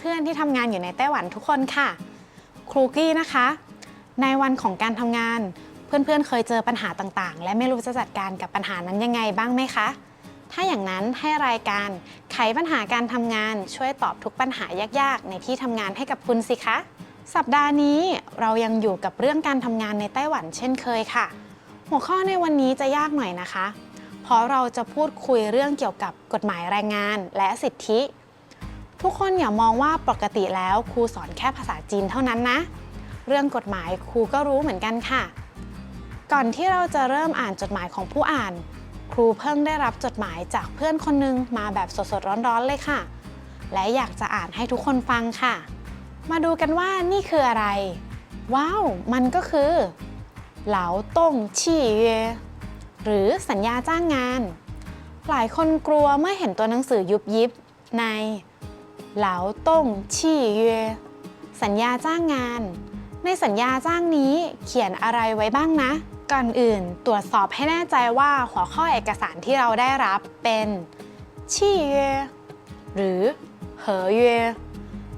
เพื่อนๆ ที่ทำงานอยู่ในไต้หวันทุกคนค่ะ ครูกี้นะคะ ในวันของการทำงาน เพื่อนๆ เคยเจอปัญหาต่างๆ และไม่รู้จะจัดการกับปัญหานั้นยังไงบ้างไหมคะ ถ้าอย่างนั้นให้รายการไขปัญหาการทำงานช่วยตอบทุกปัญหายากๆ ในที่ทำงานให้กับคุณสิคะ สัปดาห์นี้เรายังอยู่กับเรื่องการทำงานในไต้หวันเช่นเคยค่ะ หัวข้อในวันนี้จะยากหน่อยนะคะ เพราะเราจะพูดคุยเรื่องเกี่ยวกับกฎหมายแรงงาน และสิทธิ ทุกคนอย่ามองว่าปกติแล้วครูสอนแค่ภาษาจีนเท่านั้นนะ เรื่องกฎหมายครูก็รู้เหมือนกันค่ะ ก่อนที่เราจะเริ่มอ่านจดหมายของผู้อ่าน ครูเพิ่งได้รับจดหมายจากเพื่อนคนหนึงมาแบบสดๆร้อนๆเลยค่ะ และอยากจะอ่านให้ทุกคนฟังค่ะ มาดูกันว่านี่คืออะไร ว้าว มันก็คือเหลาต้งชี่เยหรือสัญญาจ้างงาน หลายคนกลัวเมื่อเห็นตัวหนังสือยุบยิบใน เหลาต้งชี่เยสัญญาจ้างงาน ในสัญญาจ้างนี้เขียนอะไรไว้บ้างนะ ก่อนอื่นตรวจสอบให้แน่ใจว่าหัวข้อเอกสารที่เราได้รับเป็นชี่เยหรือเหอเย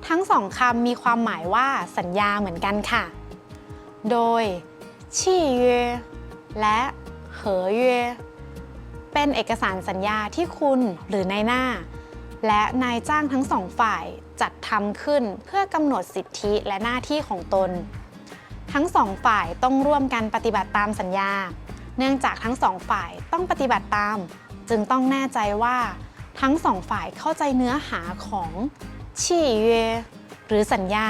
ทั้งสองคำมีความหมายว่าสัญญาเหมือนกันค่ะ โดยชี่เยและเหอเยเป็นเอกสารสัญญาที่คุณหรือนายหน้า และนายจ้างทั้งสองฝ่ายจัดทำขึ้นเพื่อกำหนดสิทธิและหน้าที่ของตน ทั้งสองฝ่ายต้องร่วมกันปฏิบัติตามสัญญา เนื่องจากทั้งสองฝ่ายต้องปฏิบัติตาม จึงต้องแน่ใจว่า ทั้งสองฝ่ายเข้าใจเนื้อหาของชี่เยหรือสัญญา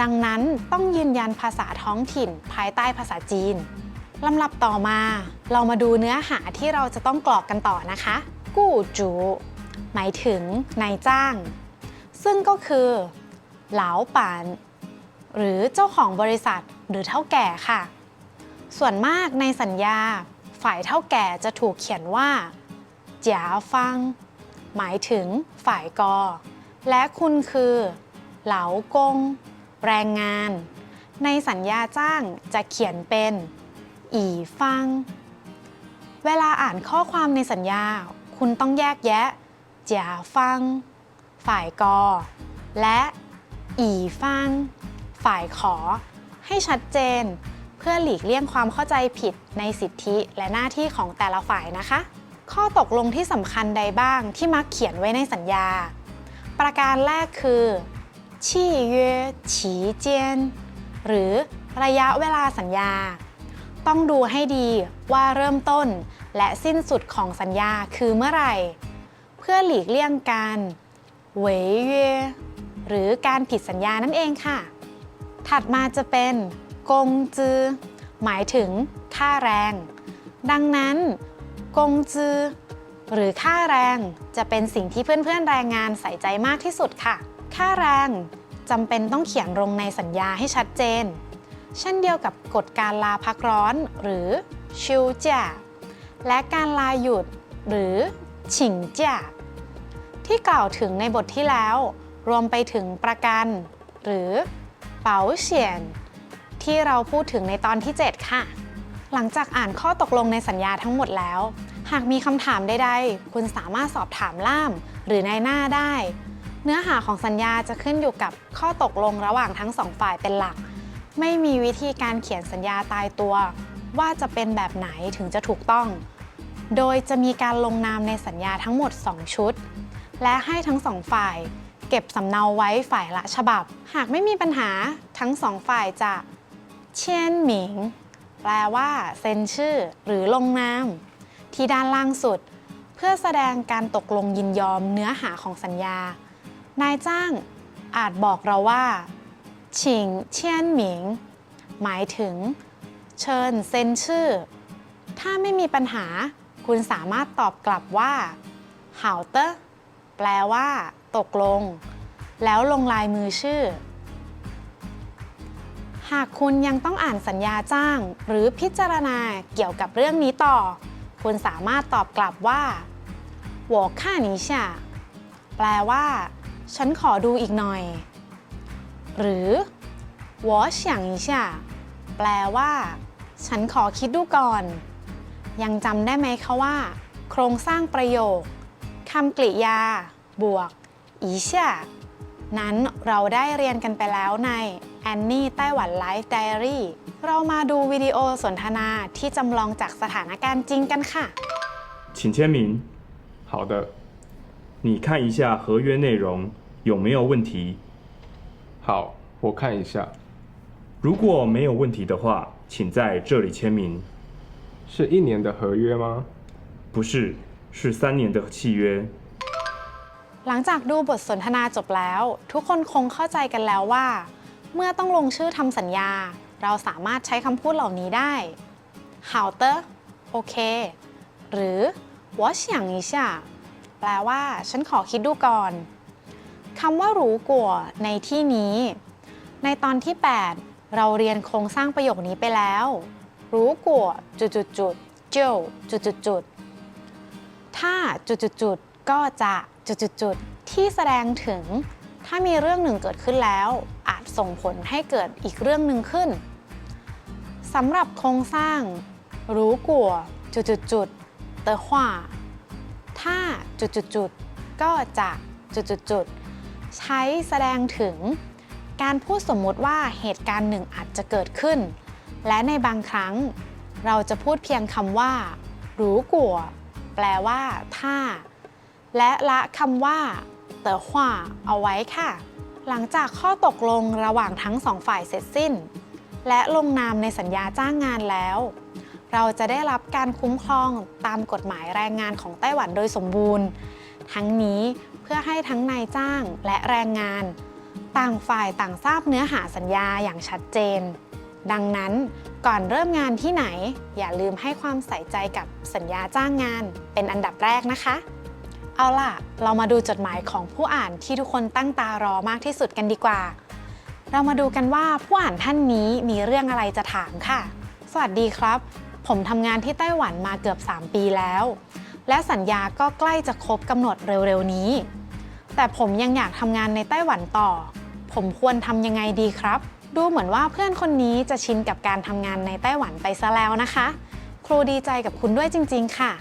ดังนั้นต้องยืนยันภาษาท้องถิ่นภายใต้ภาษาจีนลำดับต่อมา เรามาดูเนื้อหาที่เราจะต้องกรอกกันต่อนะคะกู้จู หมายถึงนายจ้าง ซึ่งก็คือเหลาป่าน หรือเจ้าของบริษัทหรือเท่าแก่ค่ะ ส่วนมากในสัญญา ฝ่ายเท่าแก่จะถูกเขียนว่าจ๋าฟัง หมายถึงฝ่ายกอ และคุณคือ เหลากง แรงงาน ในสัญญาจ้างจะเขียนเป็น อีฟัง เวลาอ่านข้อความในสัญญา คุณต้องแยกแยะ จ๋าฟัง ฝ่ายกอ และอีฟัง ฝ่ายขอ ให้ชัดเจน เพื่อหลีกเลี่ยงความเข้าใจผิดในสิทธิและหน้าที่ของแต่ละฝ่ายนะคะ ข้อตกลงที่สำคัญใดบ้างที่มักเขียนไว้ในสัญญา ประการแรกคือชี่เย่ฉีเจียนหรือระยะเวลาสัญญา ต้องดูให้ดีว่าเริ่มต้นและสิ้นสุดของสัญญาคือเมื่อไหร่ เพื่อหลีกเลี่ยงการเวยเยหรือการผิดสัญญานั่นเองค่ะ ถัดมาจะเป็นกงจือ หมายถึงค่าแรง ดังนั้น กงจือ หรือค่าแรงจะเป็นสิ่งที่เพื่อนๆแรงงานใส่ใจมากที่สุดค่ะ ค่าแรงจำเป็นต้องเขียนลงในสัญญาให้ชัดเจน เช่นเดียวกับกฎการลาพักร้อนหรือชิวจ่าและการลาหยุดหรือ ฉิงเจ่าที่กล่าวถึงในบทที่แล้ว รวมไปถึงประกัน หรือเป๋าเฉียน ที่เราพูดถึงในตอนที่ 7 ค่ะ หลังจากอ่านข้อตกลงในสัญญาทั้งหมดแล้ว หากมีคำถามใดๆ คุณสามารถสอบถามล่าม หรือนายหน้าได้ เนื้อหาของสัญญาจะขึ้นอยู่กับข้อตกลงระหว่างทั้งสองฝ่ายเป็นหลัก ไม่มีวิธีการเขียนสัญญาตายตัว ว่าจะเป็นแบบไหนถึงจะถูกต้อง โดยจะมีการลงนามในสัญญาทั้งหมด 2 ชุด และให้ทั้งสองฝ่ายเก็บสำเนาไว้ฝ่ายละฉบับ หากไม่มีปัญหาทั้งสองฝ่ายจะเชียนหมิง แปลว่าเซ็นชื่อหรือลงนาม ที่ด้านล่างสุด เพื่อแสดงการตกลงยินยอมเนื้อหาของสัญญา นายจ้างอาจบอกเราว่าฉิงเชียนหมิง หมายถึง เชิญเซ็นชื่อ ถ้าไม่มีปัญหา คุณสามารถตอบกลับว่าเหาเตอร์แปลว่า ตกลง แล้วลงลายมือชื่อ หากคุณยังต้องอ่านสัญญาจ้าง หรือพิจารณาเกี่ยวกับเรื่องนี้ต่อ คุณสามารถตอบกลับว่าหัวค่านี้ช่ะแปลว่า ฉันขอดูอีกหน่อย หรือวอชอยงนี้ช่ะแปลว่า ฉันขอคิดดูก่อน ยังจำได้ไหมคะว่า โครงสร้างประโยคคำกริยา บวก อีช่า นั้นเราได้เรียนกันไปแล้วใน Annie ไต้หวัน Life Diary เรามาดูวิดีโอสนทนาที่จำลองจากสถานการณ์จริงกันค่ะ 请签名。好的，你看一下合约内容有没有问题？好，我看一下，如果没有问题的话，请在这里签名。 是一年的合约吗？不是，是三年的契约。 หลังจากดูบทสนทนาจบแล้ว ทุกคนคงเข้าใจกันแล้วว่า เมื่อต้องลงชื่อทำสัญญา เราสามารถใช้คำพูดเหล่านี้ได้好的โอเค หรือ我想一下แปลว่า ฉันขอคิดดูก่อนคำว่ารู้กัวในที่นี้ ในตอนที่ 8 เราเรียนโครงสร้างประโยคนี้ไปแล้ว รู้กัวจุดจุดจุดเจ้าจุดจุดจุดถ้าจุดๆๆก็จะจุดๆๆที่แสดงถึง ถ้ามีเรื่องหนึ่งเกิดขึ้นแล้ว อาจส่งผลให้เกิดอีกเรื่องหนึ่งขึ้นสำหรับโครงสร้าง รู้กัวจุดๆๆเตอว่าถ้าจุดๆๆก็จะจุดๆๆใช้แสดงถึง การพูดสมมุติว่าเหตุการณ์หนึ่งอาจจะเกิดขึ้น และในบางครั้ง เราจะพูดเพียงคำว่ารู้กัวแปลว่า ถ้า และละคำว่าเต๋อหว่าเอาไว้ค่ะ หลังจากข้อตกลงระหว่างทั้งสองฝ่ายเสร็จสิ้น และลงนามในสัญญาจ้างงานแล้ว เราจะได้รับการคุ้มครองตามกฎหมายแรงงานของไต้หวันโดยสมบูรณ์ ทั้งนี้เพื่อให้ทั้งนายจ้างและแรงงาน ต่างฝ่ายต่างทราบเนื้อหาสัญญาอย่างชัดเจน ดังนั้นก่อนเริ่มงานที่ไหน อย่าลืมให้ความใส่ใจกับสัญญาจ้างงานเป็นอันดับแรกนะคะ เอาล่ะ เรามาดูจดหมายของผู้อ่านที่ทุกคนตั้งตารอมากที่สุดกันดีกว่า เรามาดูกันว่าผู้อ่านท่านนี้มีเรื่องอะไรจะถามค่ะ สวัสดีครับ ผมทำงานที่ไต้หวันมาเกือบ 3 ปีแล้ว และสัญญาก็ใกล้จะครบกำหนดเร็วๆนี้ แต่ผมยังอยากทำงานในไต้หวันต่อ ผมควรทำยังไงดีครับ ดูเหมือนว่าเพื่อนคนนี้จะชินกับการทำงานในไต้หวันไปซะแล้วนะคะ ครูดีใจกับคุณด้วยจริง ๆ ค่ะ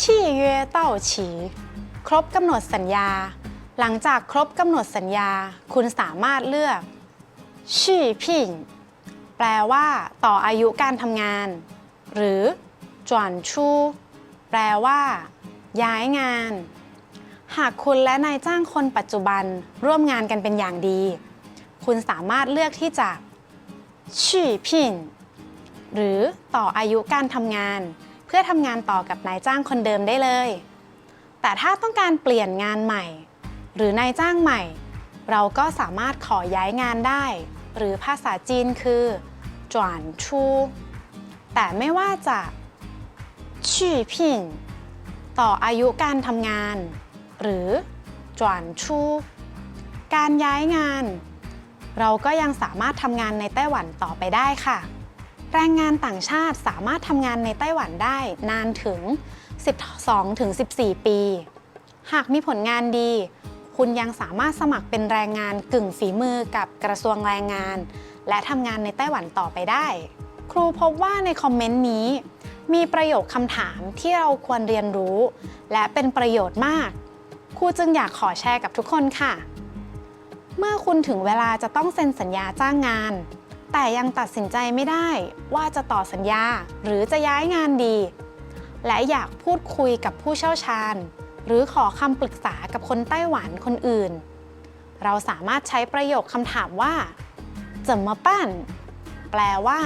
ชี่เย่เต้าฉีครบกำหนดสัญญา หลังจากครบกำหนดสัญญา คุณสามารถเลือกชี่พิงแปลว่าต่ออายุการทำงาน หรือจวนชูแปลว่า ย้ายงาน หากคุณและนายจ้างคนปัจจุบันร่วมงานกันเป็นอย่างดี คุณสามารถเลือกที่จะชี่พินหรือต่ออายุการทำงาน เพื่อทำงานต่อกับนายจ้างคนเดิมได้เลย แต่ถ้าต้องการเปลี่ยนงานใหม่ หรือนายจ้างใหม่ เราก็สามารถขอย้ายงานได้ หรือภาษาจีนคือจวนชูแต่ไม่ว่าจะชี่พินต่ออายุการทำงาน หรือจวนชูการย้ายงาน เราก็ยังสามารถทำงานในไต้หวันต่อไปได้ค่ะ แรงงานต่างชาติสามารถทำงานในไต้หวันได้นานถึง 12-14 ปี หากมีผลงานดี คุณยังสามารถสมัครเป็นแรงงานกึ่งฝีมือกับกระทรวงแรงงาน และทำงานในไต้หวันต่อไปได้ ครูพบว่าในคอมเมนต์นี้ มีประโยคคำถามที่เราควรเรียนรู้ และเป็นประโยชน์มาก ครูจึงอยากขอแชร์กับทุกคนค่ะ เมื่อคุณถึงเวลาจะต้องเซ็นสัญญาจ้างงาน แต่ยังตัดสินใจไม่ได้ว่าจะต่อสัญญาหรือจะย้ายงานดี และอยากพูดคุยกับผู้เชี่ยวชาญ หรือขอคำปรึกษากับคนไต้หวันคนอื่น เราสามารถใช้ประโยคคำถามว่าจะมาปั้น แปลว่า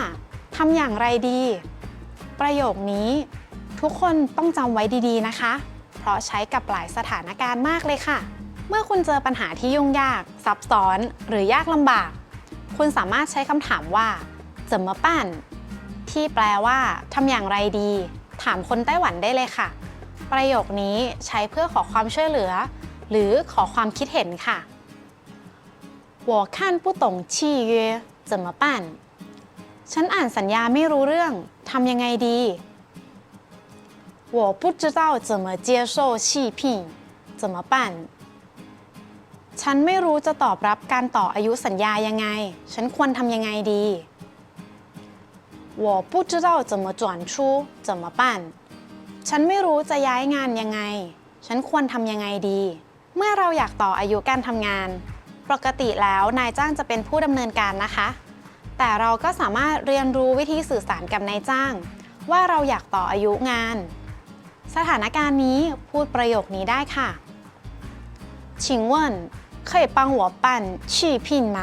ทำอย่างไรดี ประโยคนี้ทุกคนต้องจำไว้ดีๆนะคะ เพราะใช้กับหลายสถานการณ์มากเลยค่ะ เมื่อคุณเจอปัญหาที่ยุ่งยาก ซับซ้อน หรือยากลำบาก คุณสามารถใช้คำถามว่า怎么办ที่แปลว่าทำอย่างไรดี ถามคนไต้หวันได้เลยค่ะ ประโยคนี้ใช้เพื่อขอความช่วยเหลือ หรือขอความคิดเห็นค่ะ我看不懂契约怎么办ฉันอ่านสัญญาไม่รู้เรื่องทำยังไงดี我不知道怎么接受气聘怎么办 ฉันไม่รู้จะตอบรับการต่ออายุสัญญายังไง ฉันควรทำยังไงดี我不知道怎么转出怎么办ฉันไม่รู้จะย้ายงานยังไง ฉันควรทำยังไงดี เมื่อเราอยากต่ออายุการทำงาน ปกติแล้วนายจ้างจะเป็นผู้ดำเนินการนะคะ แต่เราก็สามารถเรียนรู้วิธีสื่อสารกับนายจ้าง ว่าเราอยากต่ออายุงาน สถานการณ์นี้พูดประโยคนี้ได้ค่ะ请问 可以帮我办续聘吗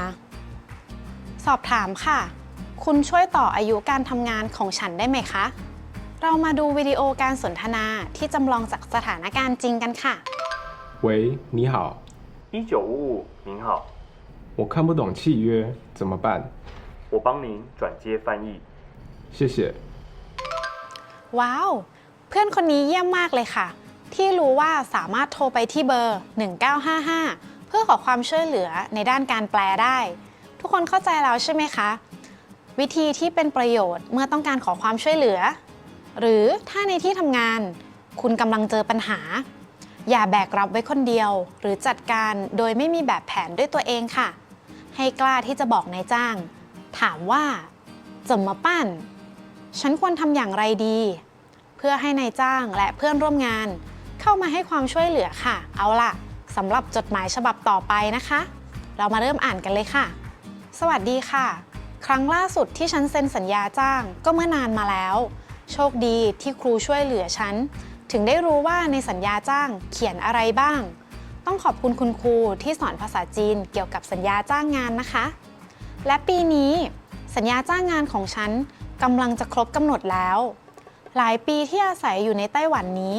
สอบถามค่ะ คุณช่วยต่ออายุการทำงานของฉันได้ไหมคะ เรามาดูวิดีโอการสนทนาที่จำลองจากสถานการณ์จริงกันค่ะ 喂，你好，一九五五，您好，我看不懂契约，怎么办？我帮您转接翻译。谢谢。 ว้าว เพื่อนคนนี้เยี่ยมมากเลยค่ะ ที่รู้ว่าสามารถโทรไปที่เบอร์ 1955 เพื่อขอความช่วยเหลือในด้านการแปลได้ ทุกคนเข้าใจแล้วใช่ไหมคะ วิธีที่เป็นประโยชน์เมื่อต้องการขอความช่วยเหลือ หรือถ้าในที่ทำงาน คุณกำลังเจอปัญหา อย่าแบกรับไว้คนเดียว หรือจัดการโดยไม่มีแบบแผนด้วยตัวเองค่ะ ให้กล้าที่จะบอกนายจ้าง ถามว่าจะมาปั้น ฉันควรทำอย่างไรดี เพื่อให้นายจ้างและเพื่อนร่วมงาน เข้ามาให้ความช่วยเหลือค่ะ เอาล่ะ สำหรับจดหมายฉบับต่อไปนะคะ เรามาเริ่มอ่านกันเลยค่ะ สวัสดีค่ะ ครั้งล่าสุดที่ฉันเซ็นสัญญาจ้างก็เมื่อนานมาแล้ว โชคดีที่ครูช่วยเหลือฉัน ถึงได้รู้ว่าในสัญญาจ้างเขียนอะไรบ้าง ต้องขอบคุณคุณครูที่สอนภาษาจีนเกี่ยวกับสัญญาจ้างงานนะคะ และปีนี้ สัญญาจ้างงานของฉันกำลังจะครบกำหนดแล้ว หลายปีที่อาศัยอยู่ในไต้หวันนี้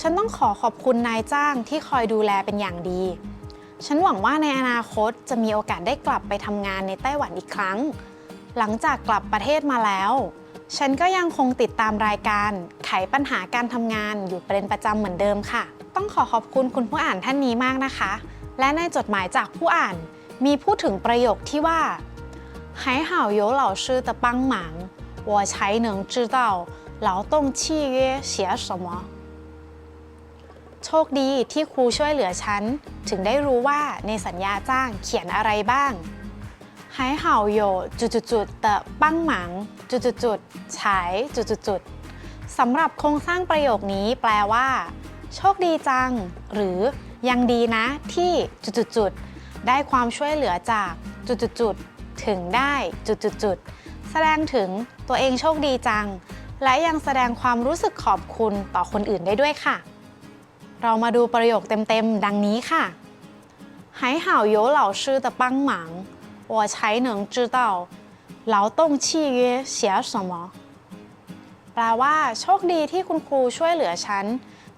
ฉันต้องขอขอบคุณนายจ้างที่คอยดูแลเป็นอย่างดี ฉันหวังว่าในอนาคตจะมีโอกาสได้กลับไปทำงานในไต้หวันอีกครั้ง หลังจากกลับประเทศมาแล้ว ฉันก็ยังคงติดตามรายการ ไขปัญหาการทำงานอยู่เป็นประจำเหมือนเดิมค่ะ ต้องขอขอบคุณคุณผู้อ่านท่านนี้มากนะคะ และในจดหมายจากผู้อ่าน มีพูดถึงประโยคที่ว่า还好有老师的帮忙我才能知道劳动契约写什么 โชคดีที่ครูช่วยเหลือฉัน ถึงได้รู้ว่าในสัญญาจ้างเขียนอะไรบ้างหายเห่าโยจุดๆเตะปั้งหมัง จุดๆฉายจุดจุดจุดสำหรับโครงสร้างประโยคนี้แปลว่า โชคดีจัง หรือยังดีนะที่จุดจุดจุดได้ความช่วยเหลือจากจุดจุดจุดถึงได้จุดจุดจุดแสดงถึงตัวเองโชคดีจัง และยังแสดงความรู้สึกขอบคุณต่อคนอื่นได้ด้วยค่ะ เรามาดูประโยคเต็มๆ ดังนี้ค่ะ还好有老师的帮忙我才能知道劳动契约写什么แปลว่า โชคดีที่คุณครูช่วยเหลือฉัน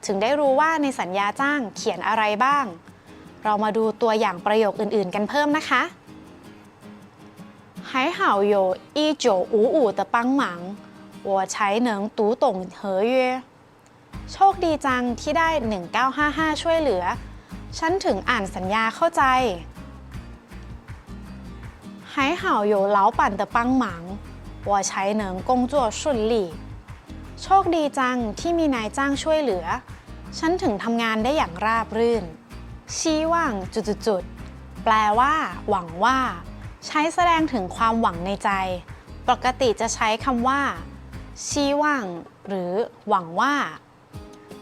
ถึงได้รู้ว่าในสัญญาจ้างเขียนอะไรบ้าง เรามาดูตัวอย่างประโยคอื่นๆ กันเพิ่มนะคะ还好有一九五五的帮忙我才能读懂合约 โชคดีจังที่ได้ 1955 ช่วยเหลือ ฉันถึงอ่านสัญญาเข้าใจ还好有老板的帮忙我才能工作顺利โชคดีจังที่มีนายจ้างช่วยเหลือ ฉันถึงทำงานได้อย่างราบรื่น ชี้ว่างจุดๆๆแปลว่า หวังว่า ใช้แสดงถึงความหวังในใจ ปกติจะใช้คำว่า ชี้ว่าง หรือ หวังว่า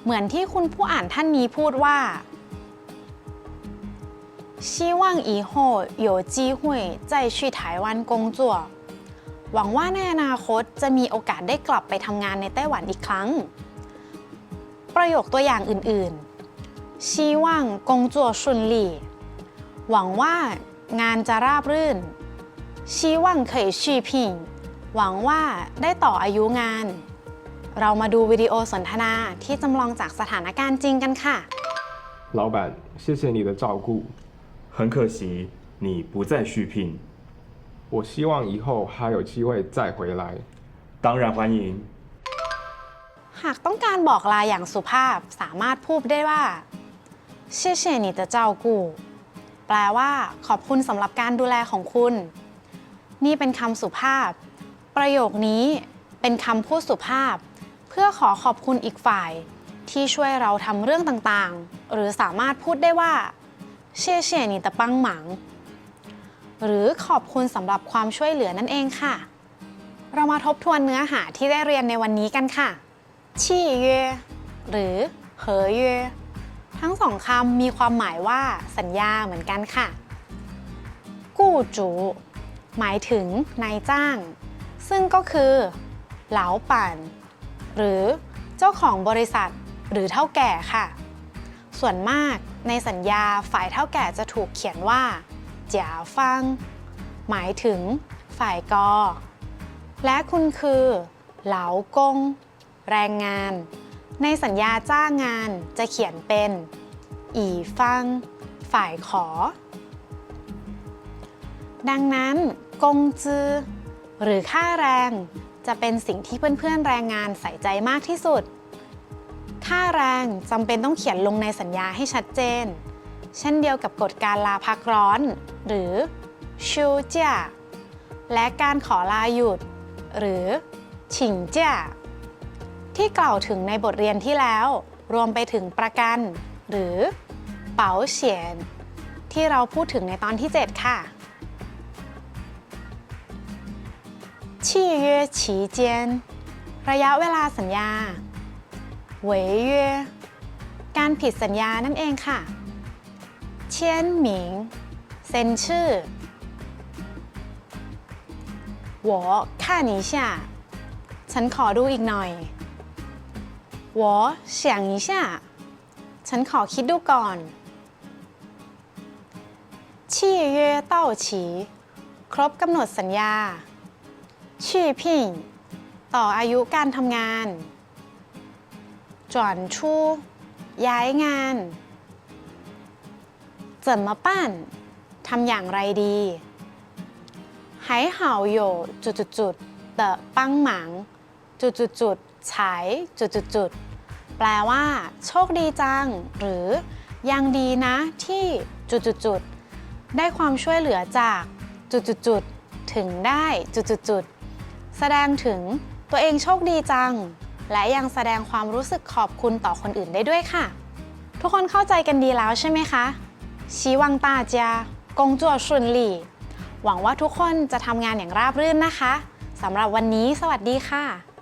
เหมือนที่คุณผู้อ่านท่านนี้พูดว่า希望以后有机会再去台湾工作หวังว่าในอนาคตจะมีโอกาสได้กลับไปทำงานในไต้หวันอีกครั้ง ประโยคตัวอย่างอื่นๆ希望工作顺利หวังว่างานจะราบรื่น希望可以续聘หวังว่าได้ต่ออายุงาน เรามาดูวิดีโอสนทนาที่จำลองจากสถานการณ์จริงกันค่ะ 老板，谢谢你的照顾，很可惜你不再续聘，我希望以后还有机会再回来。当然欢迎。 หากต้องการบอกลาอย่างสุภาพสามารถพูดได้ว่า谢谢你的照顾แปลว่า ขอบคุณสำหรับการดูแลของคุณ นี่เป็นคำสุภาพ ประโยคนี้เป็นคำพูดสุภาพ เ พื่อขอขอบคุณอีกฝ่ายที่ช่วยเราทำเรื่องต่างๆ หรือสามารถพูดได้ว่า เชี่ยเชี่ยนี่ตะปังหมัง หรือขอบคุณสำหรับความช่วยเหลือนั่นเองค่ะ เรามาทบทวนเนื้อหาที่ได้เรียนในวันนี้กันค่ะชี่เยหรือเหอเยทั้งสองคำมีความหมายว่าสัญญาเหมือนกันค่ะ กู้จู หมายถึงนายจ้าง ซึ่งก็คือ เหลาป่น หรือเจ้าของบริษัทหรือเท่าแก่ค่ะ ส่วนมากในสัญญาฝ่ายเท่าแก่จะถูกเขียนว่าเจ๋าฟัง หมายถึงฝ่ายกอ และคุณคือ เหลากง แรงงาน ในสัญญาจ้างงานจะเขียนเป็น อีฟัง ฝ่ายขอ ดังนั้น กงจือ หรือค่าแรง จะเป็นสิ่งที่เพื่อนๆแรงงานใส่ใจมากที่สุด ค่าแรงจำเป็นต้องเขียนลงในสัญญาให้ชัดเจน เช่นเดียวกับกฎการลาพักร้อน หรือชูเจียและการขอลาหยุด หรือฉิงเจียที่กล่าวถึงในบทเรียนที่แล้ว รวมไปถึงประกัน หรือเป๋าเฉียน ที่เราพูดถึงในตอนที่ 7 ค่ะ 契约期间ระยะเวลาสัญญา违约การผิดสัญญานั่นเองค่ะเชียนหมิงเซ็นชื่อ我看一下ฉันขอดูอีกหน่อย我想一下ฉันขอคิดดูก่อน契约到期ครบกำหนดสัญญา ชื่อพิงต่ออายุการทำงาน จวนชูย้ายงาน怎么办ทำอย่างไรดี还好有จุดจุดจุดๆ的帮忙จุดจุดจุดๆฉายจุดจุดจุดๆแปลว่า โชคดีจัง หรือยังดีนะที่จุดจุดจุดๆได้ความช่วยเหลือจากจุดจุดจุดๆถึงได้จุดจุดจุดๆ แสดงถึงตัวเองโชคดีจัง และยังแสดงความรู้สึกขอบคุณต่อคนอื่นได้ด้วยค่ะ ทุกคนเข้าใจกันดีแล้วใช่ไหมคะชีวังตาเจีกงจัวชุนหลี่ หวังว่าทุกคนจะทำงานอย่างราบรื่นนะคะสำหรับวันนี้สวัสดีค่ะ